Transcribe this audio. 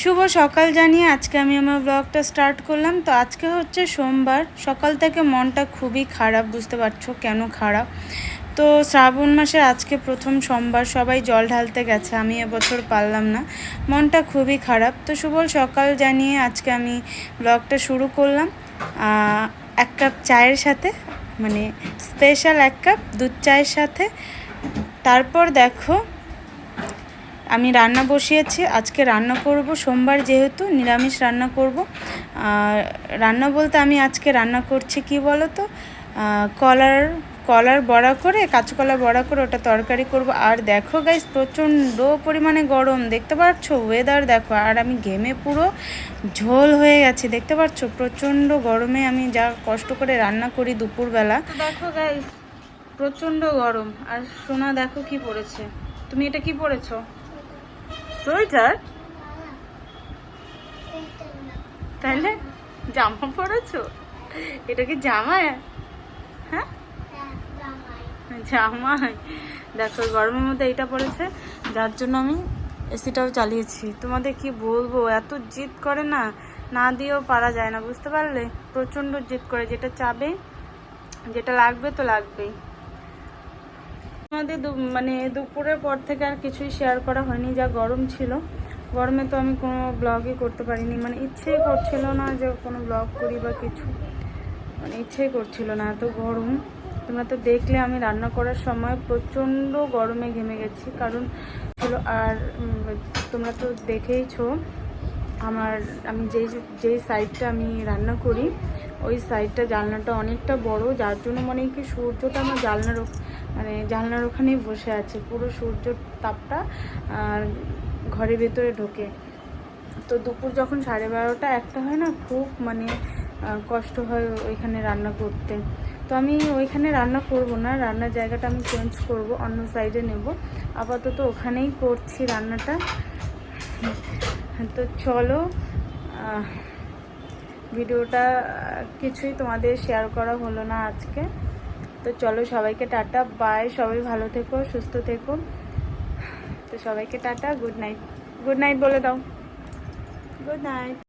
শুভ সকাল জানিয়ে আজকে আমি আমার ব্লগটা স্টার্ট করলাম। তো আজকে হচ্ছে সোমবার, সকাল থেকে মনটা খুবই খারাপ, বুঝতে পারছ কেন খারাপ? তো শ্রাবণ মাসের আজকে প্রথম সোমবার, সবাই জল ঢালতে গেছে, আমি এবছর পারলাম না। মনটা খুবই খারাপ। তো শুভ সকাল জানিয়ে আজকে আমি ব্লগটা শুরু করলাম। এক কাপ চায়ের সাথে মানে স্পেশাল এক কাপ দুধ চায়ের সাথে। তারপর দেখো আমি রান্না বসিয়েছি, আজকে রান্না করব, সোমবার যেহেতু নিরামিষ রান্না করব। রান্না বলতে আমি আজকে রান্না করছি কি বলো তো কলার কলার বড়া করে কাঁচকলা বড়া করে ওটা তরকারি করব। আর দেখো গাইস প্রচণ্ড পরিমাণে গরম, দেখতে পাচ্ছ? ওয়েদার দেখো, আর আমি ঘেমে পুরো ঝোল হয়ে গেছে, দেখতে পাচ্ছ? প্রচণ্ড গরমে আমি যা কষ্ট করে রান্না করি দুপুরবেলা। দেখো গাইস প্রচণ্ড গরম, আর সোনা দেখো কি পড়েছে। তুমি এটা কি পরেছো সোয়েটার? তাহলে জামা পরেছো? এটা কি জামা হ্যাঁ? জামাই। দেখো গরমের মধ্যে এইটা পড়েছে যার জন্য আমি এসিটাও চালিয়েছি। তোমাদের কি বলব এত জিদ করে না? না দিয়েও পারা যায় না বুঝতে পারলে? প্রচণ্ড জিদ করে যেটা চাবে যেটা লাগবে তো লাগবেই। আমাদের মানে দুপুরের পর থেকে আর কিছুই শেয়ার করা হয়নি, যা গরম ছিল। গরমে তো আমি কোনো ব্লগই করতে পারিনি। মানে ইচ্ছেই করছিল না যে কোনো ব্লগ করি বা কিছু। মানে ইচ্ছেই করছিল না, এত গরম। তোমরা তো দেখলে আমি রান্না করার সময় প্রচণ্ড গরমে ঘেমে গেছি। কারণ ছিল, আর তোমরা তো দেখেইছো, আমার, আমি যেই যেই সাইডটা আমি রান্না করি ওই সাইডটা জানলাটা অনেকটা বড়, যার জন্য মানে কি সূর্যটা আমার জানলার মানে জানলার ওখানেই বসে আছে। পুরো সূর্য তাপটা ঘরের ভেতরে ঢোকে। তো দুপুর যখন সাড়ে বারোটা, একটা হয় না খুব মানে কষ্ট হয় ওইখানে রান্না করতে। তো আমি ওইখানে রান্না করব না, রান্নার জায়গাটা আমি চেঞ্জ করব, অন্য সাইডে নেব। আপাতত ওখানেই করছি রান্নাটা। তো চলো ভিডিওটা কিছুই তোমাদের শেয়ার করা হলো না আজকে। তো চলো সবাইকে টাটা বাই সবাই ভালো থেকো, সুস্থ থেকো। তো সবাইকে tata good night good night বলে দাও। Good night